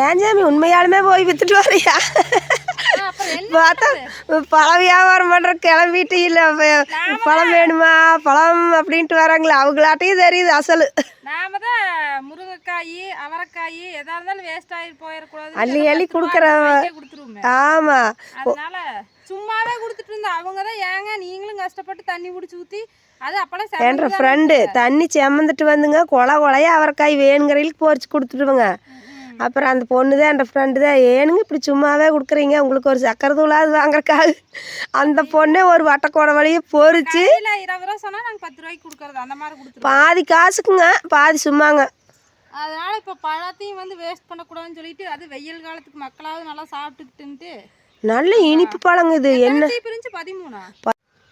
ஏன் சாமி உண்மையாலுமே போய் வித்துட்டு வரியா? பார்த்தா பழம் வியாபாரம் பண்ற கிளம்பிட்டு இல்லை பழம் வேணுமா? பழம் அப்படின்ட்டு வராங்களே அவங்களாட்டையும் தெரியுது அசலு. நாம தான் முருங்கைக்காய் அவரைக்காய் எதா இருந்தாலும் வேஸ்ட் ஆகி போயிடக்கூடாது அள்ளி அள்ளி கொடுக்குற ஆமா. அதனால சும்மாவே கொடுத்துட்டு இருந்தா அவங்க தான் ஏங்க நீங்களும் கஷ்டப்பட்டு தண்ணி பிடிச்சி ஊற்றி அது அப்பெல்லாம் என்ற ஃப்ரெண்டு தண்ணி செம்மந்துட்டு வந்துங்க கொலை கொலையா அவரைக்காய் வேணுங்கிறவங்களுக்கு பொறிச்சு கொடுத்துடுவோங்க. அப்புறம் அந்த பொண்ணு தான் என் ஃப்ரெண்டு தான் ஏனுங்க இப்படி சும்மாவே கொடுக்குறீங்க? உங்களுக்கு ஒரு சக்கரை தூளாவது வாங்குறக்காக அந்த பொண்ணே ஒரு வட்டக்கோடை வழியே பொறிச்சு இருபது ரூபா சொன்னா நாங்கள் பத்து ரூபாய்க்கு கொடுக்கறது அந்த மாதிரி கொடுத்துருவோம். பாதி காசுக்குங்க பாதி சும்மாங்க. அதனால இப்போ பழத்தையும் வந்து வேஸ்ட் பண்ணக்கூடாதுன்னு சொல்லிட்டு அது வெயில் காலத்துக்கு மக்களாவது நல்லா சாப்பிட்டுக்கிட்டுன்ட்டு. நல்ல இனிப்பு பழங்க இது. என்ன? இருந்துச்சு பதிமூணா?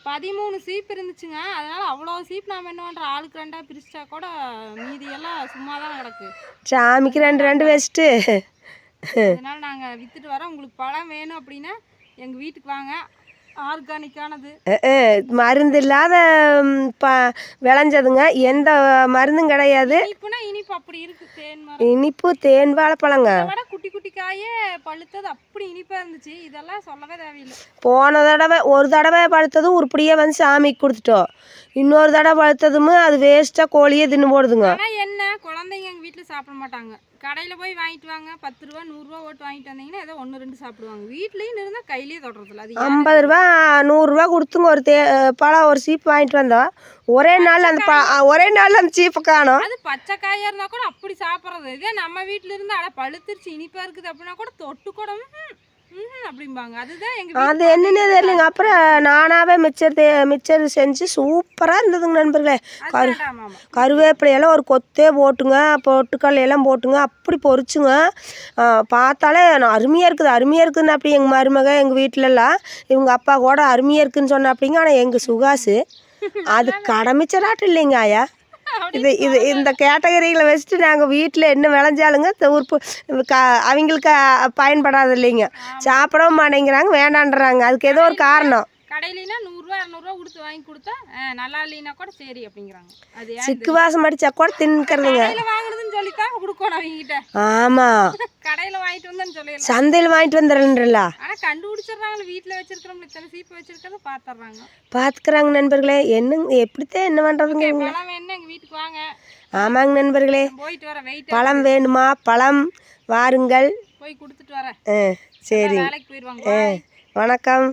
பதிமூணு சீப் இருந்துச்சுங்க. அதனால அவ்வளோ சீப் நாம என்ன பண்றோம்? ஆளுக்கு ரெண்டா பிரிச்சா கூட மீதி எல்லாம் சும்மா தான் கிடக்கு. சாமிக்கு ரெண்டு ரெண்டு வச்சுட்டு. அதனால நாங்க வித்துட்டு வரோம். உங்களுக்கு பழம் வேணும் அப்படின்னா எங்க வீட்டுக்கு வாங்க. ஆர்கானிக்கானது மருந்து இல்லாத ப விளைஞ்சதுங்க. எந்த மருந்தும் கிடையாது. இனிப்பு தேன் வாழைப்பழங்க. காயே பழுத்தது அப்படி இனிப்பா இருந்துச்சு. இதெல்லாம் சொல்லவே தேவையில்லை. போன தடவை ஒரு தடவை பழுத்ததும் உருப்படியாக வந்து சாமிக்கு கொடுத்துட்டோம். இன்னொரு தடவை பழுத்ததும் அது வேஸ்ட்டாக கோழியே தின்னு போடுதுங்க. என்ன குழந்தைங்க எங்க வீட்டுல சாப்பிட மாட்டாங்க. கடையில போய் வாங்கிட்டு வாங்க. பத்து ரூபா நூறுரூவா ஓட்டு வாங்கிட்டு வந்தீங்கன்னா ஏதோ ஒன்று ரெண்டு சாப்பிடுவாங்க. வீட்லயும் இருந்தா கையிலேயே தொடுறதில்ல. அது? ஐம்பது ரூபா நூறுரூவா கொடுத்துங்க ஒரு தே பழம் ஒரு சீப்பு வாங்கிட்டு வந்தோம் ஒரே நாள் அந்த ஒரே நாள் அந்த சீப்பை காணோம். அது பச்சை காயா இருந்தா கூட அப்படி சாப்பிட்றது. இதே நம்ம வீட்ல இருந்து அட பழுத்துருச்சு இனிப்பா இருக்குது அப்படின்னா கூட தொட்டு கூட அப்படிம்பாங்க. அதுதான் எங்க அது என்னன்னே தெரியலங்க. அப்புறம் நானாவே மிச்சர் மிச்சர் செஞ்சு சூப்பராக இருந்ததுங்க நண்பர்களே. கரு கருவேப்பிலையெல்லாம் ஒரு கொத்தே போட்டுங்க பொட்டுக்கடலை எல்லாம் போட்டுங்க அப்படி பொரிச்சுங்க. ஆ, பார்த்தாலே அருமையாக இருக்குது அருமையாக இருக்குதுன்னு அப்படி எங்கள் மருமக எங்கள் வீட்டிலலாம் இவங்க அப்பா கூட அருமையாக இருக்குன்னு சொன்ன அப்படிங்க ஆனால் எங்கள் சுகாசு அது கடமிச்சராட்டம் இல்லைங்க ஆயா. இது இது இந்த கேட்டகரிகளை வச்சுட்டு நாங்கள் வீட்டில் என்ன விளைஞ்சாலுங்க உறுப்பு க அவங்களுக்கு பயன்படாது இல்லைங்க சாப்பிடவும் மாட்டேங்கிறாங்க வேண்டான்றாங்க. அதுக்கு ஏதோ ஒரு காரணம். கடையிலனா நூறுரூவா இரநூறுவா கொடுத்து வாங்கி கொடுத்தா நல்லா இல்லைன்னா கூட சரி அப்படிங்கிறாங்க. அது சிக்கு வாசம் அடிச்சா கூட தின்னுக்கிறதுங்க. வாங்குறதுன்னு சொல்லித்தான் கொடுக்கணும் அவங்ககிட்ட. ஆமாம் வாங்கிட்டு வந்தேன்னு சொல்லிடலாம் சந்தையில் வாங்கிட்டு வந்துடுறேன்ல ஆனா கண்டுபிடிச்சிடுறாங்க வீட்டுல வச்சிருக்கிறோம் இத்தனை சீப்பு வச்சிருக்கிறத பாத்துறாங்க பார்த்துக்கிறாங்க நண்பர்களே. என்னங்க எப்படித்தான் என்ன பண்ணுறதுங்க இவங்க? பழம் வேணும்னா வீட்டுக்கு வாங்க. ஆமாங்க நண்பர்களே. போயிட்டு வர வெயிட் பழம் வேணுமா? பழம் வாருங்கள். போய் கொடுத்துட்டு வரேன். ஆ சரி. வேலைக்கு போயிடுவாங்க வணக்கம்.